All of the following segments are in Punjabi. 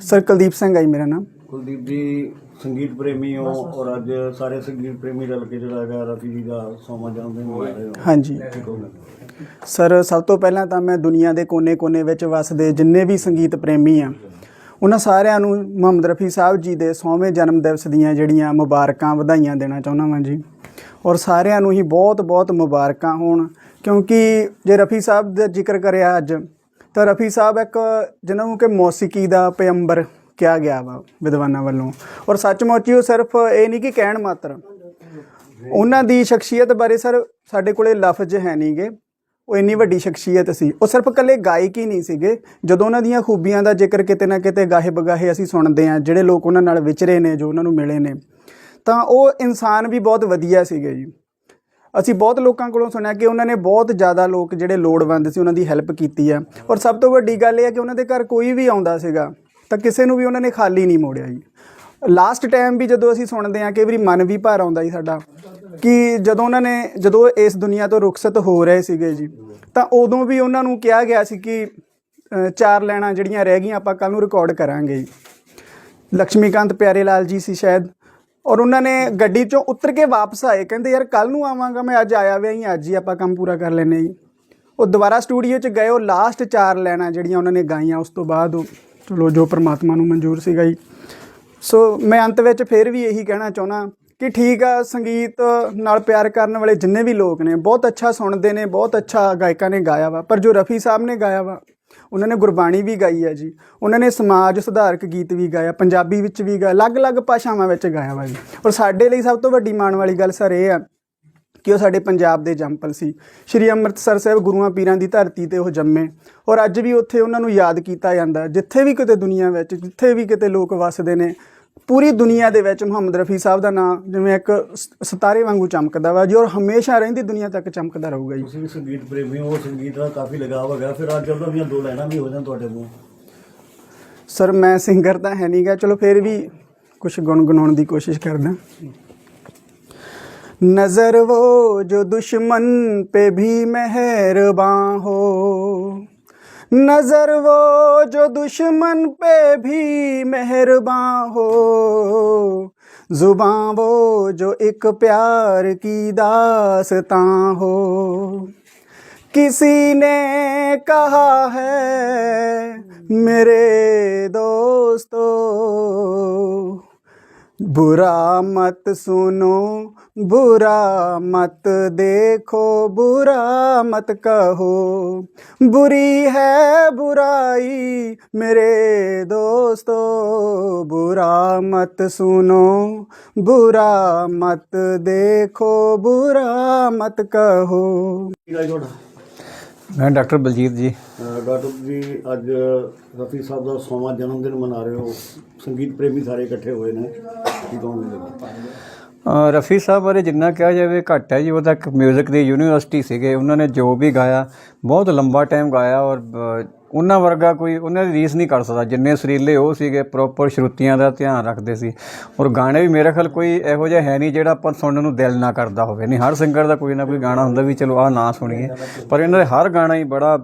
ਸਰ ਕੁਲਦੀਪ ਸਿੰਘ ਆਈ ਮੇਰਾ ਨਾਮ। ਕੁਲਦੀਪ ਜੀ ਸੰਗੀਤ ਪ੍ਰੇਮੀ ਹੋ ਔਰ ਅੱਜ ਸਾਰੇ ਸੰਗੀਤ ਪ੍ਰੇਮੀ ਰਲ ਕੇ ਜਿਹੜਾ ਹੈਗਾ ਰਫੀ ਜੀ ਦਾ ਸੋਮਾ ਜਨਮ ਦਿਨ ਮਨਾ ਰਹੇ ਹੋ। ਹਾਂਜੀ? ਸਰ ਸਭ ਤੋਂ ਪਹਿਲਾਂ ਤਾਂ ਮੈਂ ਦੁਨੀਆ ਦੇ ਕੋਨੇ-ਕੋਨੇ ਵਿੱਚ ਵਸਦੇ ਜਿੰਨੇ ਵੀ ਸੰਗੀਤ ਪ੍ਰੇਮੀ ਆ ਉਹਨਾਂ ਸਾਰਿਆਂ ਨੂੰ ਮੁਹੰਮਦ ਰਫੀ ਸਾਹਿਬ ਜੀ ਦੇ 100ਵੇਂ ਜਨਮ ਦਿਵਸ ਦੀਆਂ ਜਿਹੜੀਆਂ ਮੁਬਾਰਕਾਂ ਵਧਾਈਆਂ ਦੇਣਾ ਚਾਹੁੰਦਾ ਵਾਂ ਜੀ। ਔਰ ਸਾਰਿਆਂ ਨੂੰ ਹੀ ਬਹੁਤ-ਬਹੁਤ ਮੁਬਾਰਕਾਂ ਹੋਣ ਕਿਉਂਕਿ ਜੇ ਰਫੀ ਸਾਹਿਬ ਦਾ ਜ਼ਿਕਰ ਕਰਿਆ ਅੱਜ ਤਾਂ ਰਫੀ ਸਾਹਿਬ ਇੱਕ ਜਿਹਨਾਂ ਨੂੰ ਕਿ ਮੌਸੀਕੀ ਦਾ ਪਯੰਬਰ ਕਿਹਾ ਗਿਆ ਵਾ, ਵਿਦਵਾਨਾਂ ਵੱਲੋਂ। ਔਰ ਸੱਚਮੁੱਚ ਹੀ ਉਹ ਸਿਰਫ ਇਹ ਨਹੀਂ ਕਿ ਕਹਿਣ ਮਾਤਰ। ਉਹਨਾਂ ਦੀ ਸ਼ਖਸੀਅਤ ਬਾਰੇ ਸਰ ਸਾਡੇ ਕੋਲੇ ਲਫ਼ਜ਼ ਹੈ ਨਹੀਂਗੇ ਉਹ ਇੰਨੀ ਵੱਡੀ ਸ਼ਖਸੀਅਤ ਸੀ। ਉਹ ਸਿਰਫ ਇਕੱਲੇ ਗਾਇਕ ਹੀ ਨਹੀਂ ਸੀਗੇ। ਜਦੋਂ ਉਹਨਾਂ ਦੀਆਂ ਖੂਬੀਆਂ ਦਾ ਜ਼ਿਕਰ ਕਿਤੇ ਨਾ ਕਿਤੇ ਗਾਹੇ ਬਗਾਹੇ ਅਸੀਂ ਸੁਣਦੇ ਹਾਂ, ਜਿਹੜੇ ਲੋਕ ਉਹਨਾਂ ਨਾਲ ਵਿਚਰੇ ਨੇ, ਜੋ ਉਹਨਾਂ ਨੂੰ ਮਿਲੇ ਨੇ, ਤਾਂ ਉਹ ਇਨਸਾਨ ਵੀ ਬਹੁਤ ਵਧੀਆ ਸੀਗੇ ਜੀ। ਅਸੀਂ ਬਹੁਤ ਲੋਕਾਂ ਕੋਲੋਂ ਸੁਣਿਆ ਕਿ ਉਹਨਾਂ ਨੇ ਬਹੁਤ ਜ਼ਿਆਦਾ ਲੋਕ ਜਿਹੜੇ ਲੋੜਵੰਦ ਸੀ, ਉਹਨਾਂ ਦੀ ਹੈਲਪ ਕੀਤੀ ਹੈ। ਔਰ ਸਭ ਤੋਂ ਵੱਡੀ ਗੱਲ ਇਹ ਹੈ ਕਿ ਉਹਨਾਂ ਦੇ ਘਰ ਕੋਈ ਵੀ ਆਉਂਦਾ ਸੀਗਾ, ਤਾਂ ਕਿਸੇ ਨੂੰ ਵੀ ਉਹਨਾਂ ਨੇ ਖਾਲੀ ਨਹੀਂ ਮੋੜਿਆ ਜੀ। ਲਾਸਟ ਟਾਈਮ ਵੀ ਜਦੋਂ ਅਸੀਂ ਸੁਣਦੇ ਹਾਂ ਕਿ ਵਾਰੀ ਮਨ ਵੀ ਭਾਰ ਆਉਂਦਾ ਜੀ ਸਾਡਾ, ਕਿ ਜਦੋਂ ਉਹਨਾਂ ਨੇ, ਜਦੋਂ ਇਸ ਦੁਨੀਆ ਤੋਂ ਰੁਖਸਤ ਹੋ ਰਹੇ ਸੀਗੇ ਜੀ, ਤਾਂ ਉਦੋਂ ਵੀ ਉਹਨਾਂ ਨੂੰ ਕਿਹਾ ਗਿਆ ਸੀ ਕਿ ਚਾਰ ਲੈਣਾ ਜਿਹੜੀਆਂ ਰਹਿ ਗਈਆਂ, ਆਪਾਂ ਕੱਲ ਨੂੰ ਰਿਕਾਰਡ ਕਰਾਂਗੇ ਜੀ। ਲక్ష్ਮੀਕਾਂਤ ਪਿਆਰੇ ਲਾਲ ਜੀ ਸੀ ਸ਼ਾਇਦ। ਔਰ ਉਹਨਾਂ ਨੇ ਗੱਡੀ ਚੋਂ ਉਤਰ ਕੇ ਵਾਪਸ ਆਏ। ਕਹਿੰਦੇ, ਯਾਰ ਕੱਲ ਨੂੰ ਆਵਾਂਗਾ ਮੈਂ, ਅੱਜ ਆਇਆ ਵੇ ਹੀ ਅੱਜ ਹੀ ਆਪਾਂ ਕੰਮ ਪੂਰਾ ਕਰ ਲੈਨੇ ਜੀ। ਉਹ ਦੁਬਾਰਾ ਸਟੂਡੀਓ 'ਚ ਗਏ, ਉਹ ਲਾਸਟ ਚਾਰ ਲੈਣਾ ਜਿਹੜੀਆਂ ਉਹਨਾਂ ਨੇ ਗਾਈਆਂ, ਉਸ ਤੋਂ ਬਾਅਦ ਉਹ, ਚਲੋ, ਜੋ ਪ੍ਰਮਾਤਮਾ ਨੂੰ ਮਨਜ਼ੂਰ ਸੀਗਾ ਜੀ। ਸੋ ਮੈਂ ਅੰਤ ਵਿੱਚ ਫਿਰ ਵੀ ਇਹੀ ਕਹਿਣਾ ਚਾਹੁੰਦਾ ਕਿ ਠੀਕ ਆ, ਸੰਗੀਤ ਨਾਲ ਪਿਆਰ ਕਰਨ ਵਾਲੇ ਜਿੰਨੇ ਵੀ ਲੋਕ ਨੇ, ਬਹੁਤ ਅੱਛਾ ਸੁਣਦੇ ਨੇ, ਬਹੁਤ ਅੱਛਾ ਗਾਇਕਾਂ ਨੇ ਗਾਇਆ ਵਾ, ਪਰ ਜੋ ਰਫੀ ਸਾਹਿਬ ਨੇ ਗਾਇਆ ਵਾ ਉਹਨਾਂ ਨੇ ਗੁਰਬਾਣੀ ਵੀ ਗਾਈ ਹੈ ਜੀ। ਉਹਨਾਂ ਨੇ ਸਮਾਜ ਸੁਧਾਰਕ ਗੀਤ ਵੀ ਗਾਇਆ ਪੰਜਾਬੀ ਵਿੱਚ ਵੀ ਗਾਇਆ ਅਲੱਗ-ਅਲੱਗ ਭਾਸ਼ਾਵਾਂ ਵਿੱਚ ਗਾਇਆ ਵਾ ਜੀ। ਔਰ ਸਾਡੇ ਲਈ ਸਭ ਤੋਂ ਵੱਡੀ ਮਾਣ ਵਾਲੀ ਗੱਲ ਸਰ ਇਹ ਆ ਕਿ ਉਹ ਸਾਡੇ ਪੰਜਾਬ ਦੇ ਜੰਪਲ ਸੀ। ਸ਼੍ਰੀ ਅੰਮ੍ਰਿਤਸਰ ਸਾਹਿਬ ਗੁਰੂਆਂ ਪੀਰਾਂ ਦੀ ਧਰਤੀ ਤੇ ਉਹ ਜੰਮੇ। ਔਰ ਅੱਜ ਵੀ ਉੱਥੇ ਉਹਨਾਂ ਨੂੰ ਯਾਦ ਕੀਤਾ ਜਾਂਦਾ, ਜਿੱਥੇ ਵੀ ਕਿਤੇ ਦੁਨੀਆ ਵਿੱਚ, ਜਿੱਥੇ ਵੀ ਕਿਤੇ ਲੋਕ ਵੱਸਦੇ ਨੇ ਪੂਰੀ ਦੁਨੀਆ ਦੇ ਵਿੱਚ ਮੁਹੰਮਦ ਰਫੀ ਸਾਹਿਬ ਦਾ ਨਾਮ ਜਿਵੇਂ ਇੱਕ ਸ- ਸਿਤਾਰੇ ਵਾਂਗੂ ਚਮਕਦਾ ਵਾ ਜੀ ਔਰ ਹਮੇਸ਼ਾ ਰਹਿੰਦੀ ਦੁਨੀਆ ਤੱਕ ਚਮਕਦਾ ਰਹੂਗਾ ਜੀ ਤੁਸੀਂ ਵੀ ਸੰਗੀਤ ਪ੍ਰੇਮੀ ਹੋ ਸੰਗੀਤ ਦਾ ਕਾਫੀ ਲਗਾਵ ਹੈਗਾ ਫਿਰ ਅੱਜ ਉਹਨਾਂ ਦੀਆਂ ਦੋ ਲਾਈਨਾਂ ਵੀ ਹੋ ਜਾਣ ਤੁਹਾਡੇ ਮੂੰਹ ਸਰ ਮੈਂ ਸਿੰਗਰ ਤਾਂ ਹੈ ਨਹੀਂਗਾ ਚਲੋ ਫਿਰ ਵੀ ਕੁਝ ਗੁਣਗੁਣਾਉਣ ਦੀ ਕੋਸ਼ਿਸ਼ ਕਰਦਾ नजर वो जो दुश्मन पे भी मेहरबान हो नज़र वो जो दुश्मन पे भी मेहरबान हो। ज़ुबान वो जो एक प्यार की दासता हो। किसी ने कहा है, मेरे दोस्तों बुरा मत सुनो बुरा मत देखो बुरा मत कहो बुरी है बुराई मेरे दोस्तों बुरा मत सुनो बुरा मत देखो बुरा मत कहो ਮੈਂ ਡਾਕਟਰ ਬਲਜੀਤ ਜੀ। ਅਹ ਡਾਕਟਰ ਜੀ ਅੱਜ ਰਫੀ ਸਾਹਿਬ ਦਾ ਸੋਮਾ ਜਨਮ ਦਿਨ ਮਨਾ ਰਹੇ ਹੋ। ਸੰਗੀਤ ਪ੍ਰੇਮੀ ਸਾਰੇ ਇਕੱਠੇ ਹੋਏ ਨੇ। ਕੀ ਕਹੋਗੇ? ਅ, ਰਫੀ ਸਾਹਿਬ ਬਾਰੇ ਜਿੰਨਾ ਕਿਹਾ ਜਾਵੇ ਘੱਟ ਹੈ ਜੀ। ਉਹ ਤਾਂ ਇੱਕ 뮤직 ਦੀ ਯੂਨੀਵਰਸਿਟੀ ਸੀਗੇ। ਉਹਨਾਂ ਨੇ ਜੋ ਵੀ ਗਾਇਆ ਬਹੁਤ ਲੰਬਾ ਟਾਈਮ ਗਾਇਆ ਔਰ ਉਹਨਾਂ ਵਰਗਾ ਕੋਈ ਉਹਨਾਂ ਦੀ ਰੀਸ ਨਹੀਂ ਕਰ ਸਕਦਾ। ਜਿੰਨੇ ਸੁਰੀਲੇ ਉਹ ਸੀਗੇ ਪ੍ਰੋਪਰ ਸ਼ਰੂਤੀਆਂ ਦਾ ਧਿਆਨ ਰੱਖਦੇ ਸੀ। ਔਰ ਗਾਣੇ ਵੀ ਮੇਰੇ ਖਿਆਲ ਕੋਈ ਇਹੋ ਜਿਹਾ ਹੈ ਨਹੀਂ ਜਿਹੜਾ ਆਪਾਂ ਸੁਣਨ ਨੂੰ ਦਿਲ ਨਾ ਕਰਦਾ ਹੋਵੇ। ਨਹੀਂ ਹਰ ਸਿੰਗਰ ਦਾ ਕੋਈ ਨਾ ਕੋਈ ਗਾਣਾ ਹੁੰਦਾ ਵੀ ਚਲੋ ਆਹ ਨਾ ਸੁਣੀਏ। ਪਰ ਇਹਨਾਂ ਦੇ ਹਰ ਗਾਣਾ ਹੀ ਬੜਾ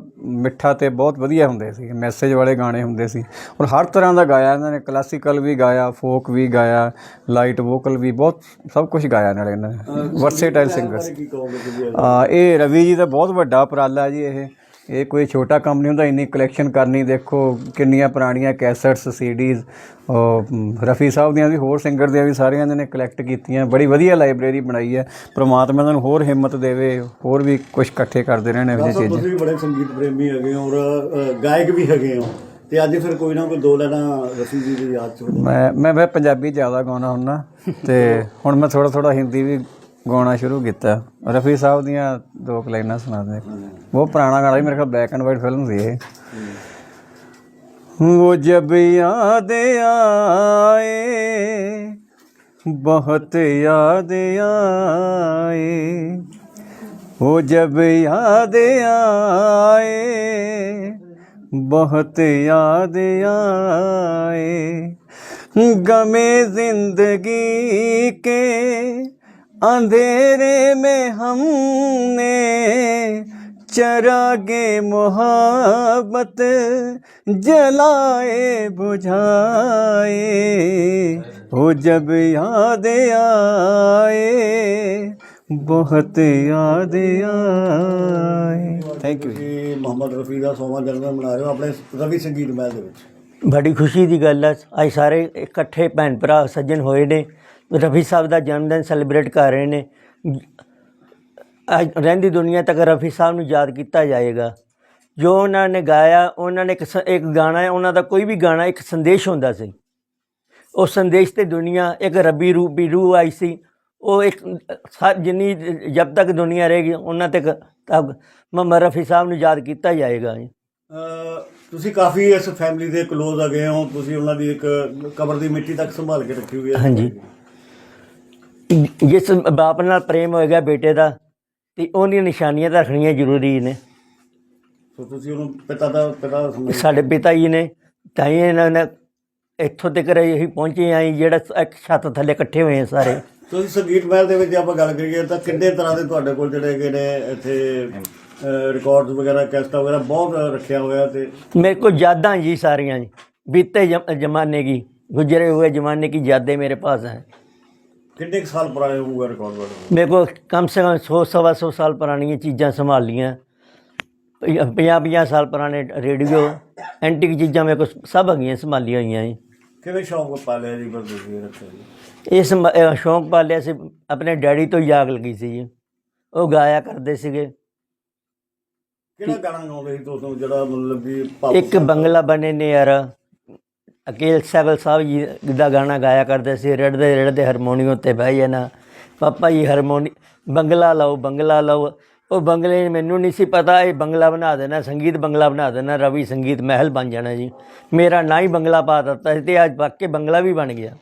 ਮਿੱਠਾ ਤੇ ਬਹੁਤ ਵਧੀਆ ਹੁੰਦੇ ਸੀ। ਮੈਸੇਜ ਵਾਲੇ ਗਾਣੇ ਹੁੰਦੇ ਸੀ। ਔਰ ਹਰ ਤਰ੍ਹਾਂ ਦਾ ਗਾਇਆ ਇਹਨਾਂ ਨੇ। ਕਲਾਸੀਕਲ ਵੀ ਗਾਇਆ ਫੋਕ ਵੀ ਗਾਇਆ ਲਾਈਟ ਵੋਕਲ ਵੀ ਬਹੁਤ ਸਭ ਕੁਝ ਗਾਇਆ ਨਾਲੇ ਇਹਨਾਂ ਨੇ। ਵਰਸੇਟਾਈਲ ਸਿੰਗਰ ਕੀ ਕਹੋਗੇ ਤੁਸੀਂ? ਆ ਇਹ ਰਵੀ ਜੀ ਦਾ ਬਹੁਤ ਵੱਡਾ ਉਪਰਾਲਾ ਜੀ ਇਹ। ਇਹ ਕੋਈ ਛੋਟਾ ਕੰਮ ਨਹੀਂ ਹੁੰਦਾ ਇੰਨੀ ਕਲੈਕਸ਼ਨ ਕਰਨੀ ਦੇਖੋ ਕਿੰਨੀਆਂ ਪੁਰਾਣੀਆਂ ਕੈਸਟਸ ਸੀਡੀਜ਼ ਰਫੀ ਸਾਹਿਬ ਦੀਆਂ ਵੀ ਹੋਰ ਸਿੰਗਰ ਦੀਆਂ ਵੀ ਸਾਰਿਆਂ ਨੇ ਕਲੈਕਟ ਕੀਤੀਆਂ ਬੜੀ ਵਧੀਆ ਲਾਇਬ੍ਰੇਰੀ ਬਣਾਈ ਹੈ। ਪ੍ਰਮਾਤਮਾ ਇਹਨਾਂ ਨੂੰ ਹੋਰ ਹਿੰਮਤ ਦੇਵੇ ਹੋਰ ਵੀ ਕੁਝ ਇਕੱਠੇ ਕਰਦੇ ਰਹਿਣ ਇਹੋ ਚੀਜ਼ਾਂ। ਤੁਸੀਂ ਵੀ ਬੜੇ ਸੰਗੀਤ ਪ੍ਰੇਮੀ ਹੈਗੇ ਹੋ ਔਰ ਗਾਇਕ ਵੀ ਹੈਗੇ ਹੋ। ਤੇ ਅੱਜ ਫਿਰ ਕੋਈ ਨਾ ਕੋਈ ਦੋ ਲਾਈਨਾਂ ਰਫੀ ਜੀ ਦੀ ਯਾਦ ਚ। ਮੈਂ ਮੈਂ ਮੈਂ ਪੰਜਾਬੀ ਜ਼ਿਆਦਾ ਗਾਉਣਾ ਹੁੰਦਾ ਤੇ ਹੁਣ ਮੈਂ ਥੋੜਾ ਥੋੜਾ ਹਿੰਦੀ ਵੀ ਗਾਉਣਾ ਸ਼ੁਰੂ ਕੀਤਾ ਰਫੀ ਸਾਹਿਬ ਦੀਆਂ ਦੋ ਕੁ ਲਾਈਨਾਂ ਸੁਣਾ ਦੇ ਬਹੁਤ ਪੁਰਾਣਾ ਗਾਣਾ ਸੀ ਮੇਰੇ ਖਿਆਲ ਬਲੈਕ ਐਂਡ ਵਾਈਟ ਫਿਲਮ ਸੀ ਇਹ वो जब याद आए बहुत याद आए वो जब याद आए बहुत याद आए गमे जिंदगी के अंधेरे में हमने चरागे मोहब्बत जलाए बुझाए हो जब याद आए बहुत याद आए थैंक यू ਤੁਸੀਂ ਮੁਹੰਮਦ ਰਫੀ ਦਾ ਸੋਮਾ ਜਨਮ ਦਿਨ ਮਨਾ ਰਹੇ ਹੋ ਆਪਣੇ ਰਵੀ ਸੰਗੀਤ ਮਹਿਲ ਦੇ ਵਿੱਚ ਬੜੀ ਖੁਸ਼ੀ ਦੀ ਗੱਲ ਹੈ ਅੱਜ ਸਾਰੇ ਇਕੱਠੇ ਭੈਣ ਭਰਾ ਸੱਜਣ ਹੋਏ ਨੇ ਰਫੀ ਸਾਹਿਬ ਦਾ ਜਨਮ ਦਿਨ ਸੈਲੀਬ੍ਰੇਟ ਕਰ ਰਹੇ ਨੇ। ਰਹਿੰਦੀ ਦੁਨੀਆ ਤੱਕ ਰਫੀ ਸਾਹਿਬ ਨੂੰ ਯਾਦ ਕੀਤਾ ਜਾਏਗਾ। ਜੋ ਉਹਨਾਂ ਨੇ ਗਾਇਆ ਉਹਨਾਂ ਨੇ ਇੱਕ ਗਾਣਾ ਹੈ ਉਹਨਾਂ ਦਾ ਕੋਈ ਵੀ ਗਾਣਾ ਇੱਕ ਸੰਦੇਸ਼ ਹੁੰਦਾ ਸੀ। ਉਹ ਸੰਦੇਸ਼ ਤੇ ਦੁਨੀਆ ਇੱਕ ਰੱਬੀ ਰੂਪੀ ਰੂਹ ਆਈ ਸੀ। ਉਹ ਇੱਕ ਜਿੰਨੀ ਜਦ ਤੱਕ ਦੁਨੀਆ ਰਹੇਗੀ ਉਹਨਾਂ ਤੱਕ ਤੱਕ ਮੁਹੰਮਦ ਰਫੀ ਸਾਹਿਬ ਨੂੰ ਯਾਦ ਕੀਤਾ ਜਾਏਗਾ। ਤੁਸੀਂ ਕਾਫੀ ਇਸ ਫੈਮਿਲੀ ਦੇ ক্লোਜ਼ ਆ ਗਏ ਹੋ। ਤੁਸੀਂ ਉਹਨਾਂ ਦੀ ਇੱਕ ਕਬਰ ਦੀ ਮਿੱਟੀ ਤੱਕ ਸੰਭਾਲ ਕੇ ਰੱਖੀ ਹੋਈ ਹੈ। ਹਾਂਜੀ। ਜਿਸ ਬਾਪ ਨਾਲ ਪ੍ਰੇਮ ਹੋਏਗਾ ਬੇਟੇ ਦਾ ਤੇ ਉਹਦੀਆਂ ਨਿਸ਼ਾਨੀਆਂ ਤਾਂ ਰੱਖਣੀਆਂ ਜ਼ਰੂਰੀ ਨੇ। ਤੁਸੀਂ ਉਹਨੂੰ ਪਿਤਾ ਦਾ ਪਿਤਾ ਦਾ ਸਾਡੇ ਪਿਤਾ ਜੀ ਨੇ ਤਾਂ ਹੀ ਇਹਨਾਂ ਨੇ ਇੱਥੋਂ ਤੱਕ ਅਸੀਂ ਪਹੁੰਚੇ ਆਂ ਜਿਹੜਾ ਇੱਕ ਛੱਤ ਥੱਲੇ ਇਕੱਠੇ ਹੋਏ ਆ ਸਾਰੇ। ਤੁਸੀਂ ਸੰਗੀਤ ਮਹਿਲ ਦੇ ਵਿੱਚ ਜੇ ਆਪਾਂ ਗੱਲ ਕਰੀਏ ਤਾਂ ਕਿੰਨੇ ਤਰ੍ਹਾਂ ਦੇ ਤੁਹਾਡੇ ਕੋਲ ਜਿਹੜੇ ਹੈਗੇ ਨੇ ਇੱਥੇ ਰਿਕਾਰਡਸ ਵਗੈਰਾ ਕੈਸਟਾ ਵਗੈਰਾ ਬਹੁਤ ਰੱਖਿਆ ਹੋਇਆ ਤੇ ਮੇਰੇ ਕੋਲ ਯਾਦਾਂ ਜੀ ਸਾਰੀਆਂ ਜੀ ਬੀਤੇ ਜ਼ਮਾਨੇ ਕੀ ਗੁਜ਼ਰੇ ਹੋਏ ਜ਼ਮਾਨੇ ਕੀ ਯਾਦਾਂ ਮੇਰੇ ਪਾਸ ਹੈ। ਕਿੰਨੇ ਕੁ ਸਾਲ ਪੁਰਾਣੇ ਹੋਊਗਾ ਰਿਕਾਰਡ ਤੁਹਾਡਾ ਮੇਰੇ ਕੋਲ ਕਮ ਸੇ ਕਮ 100 ਸਵਾ 100 ਸਾਲ ਪੁਰਾਣੀਆਂ ਚੀਜ਼ਾਂ ਸੰਭਾਲ ਲੀਆਂ 50 50 ਸਾਲ ਪੁਰਾਣੇ ਰੇਡੀਓ ਐਂਟੀਕ ਚੀਜ਼ਾਂ ਮੇਰੇ ਕੋਲ ਸਭ ਹੈਗੀਆਂ ਸੰਭਾਲੀਆਂ ਹੋਈਆਂ ਜੀ। ਕਿਵੇਂ ਸ਼ੌਂਕ ਪਾਲਿਆ ਜੀ ਬਰਦੂਜੀ ਰੱਖਿਆ ਜੀ? ਇਸ ਸ਼ੌਂਕ ਪਾਲਿਆ ਸੀ ਆਪਣੇ ਡੈਡੀ ਤੋਂ ਯਾਗ ਲੱਗੀ ਸੀ ਜੀ। ਉਹ ਗਾਇਆ ਕਰਦੇ ਸੀਗੇ। ਕਿਹੜਾ ਗਾਣਾ ਗਾਉਂਦੇ ਸੀ ਦੋਸਤੋ ਜਿਹੜਾ ਮਤਲਬ ਵੀ ਇੱਕ ਬੰਗਲਾ ਬਣੇ ਨੇ ਯਾਰ। ਅਕੇਲ ਸਹਿਗਲ ਸਾਹਿਬ ਜੀ ਦਾ ਗਾਣਾ ਗਾਇਆ ਕਰਦੇ ਸੀ, ਰੜਦੇ ਰੜਦੇ ਹਾਰਮੋਨੀਅਮ ਤੇ ਬਹਿ ਜਾਣਾ। ਪਾਪਾ ਜੀ ਹਾਰਮੋਨੀ, ਬੰਗਲਾ ਲਾਓ ਬੰਗਲਾ ਲਾਓ। ਉਹ ਬੰਗਲੇ ਮੈਨੂੰ ਨਹੀਂ ਸੀ ਪਤਾ, ਇਹ ਬੰਗਲਾ ਬਣਾ ਦੇਣਾ, ਸੰਗੀਤ ਬੰਗਲਾ ਬਣਾ ਦੇਣਾ, ਰਵੀ ਸੰਗੀਤ ਮਹਿਲ ਬਣ ਜਾਣਾ ਜੀ। ਮੇਰਾ ਨਾ ਹੀ ਬੰਗਲਾ ਪਾ ਦਿੱਤਾ ਸੀ ਤੇ ਅੱਜ ਵਾਕਈ ਬੰਗਲਾ ਵੀ ਬਣ ਗਿਆ।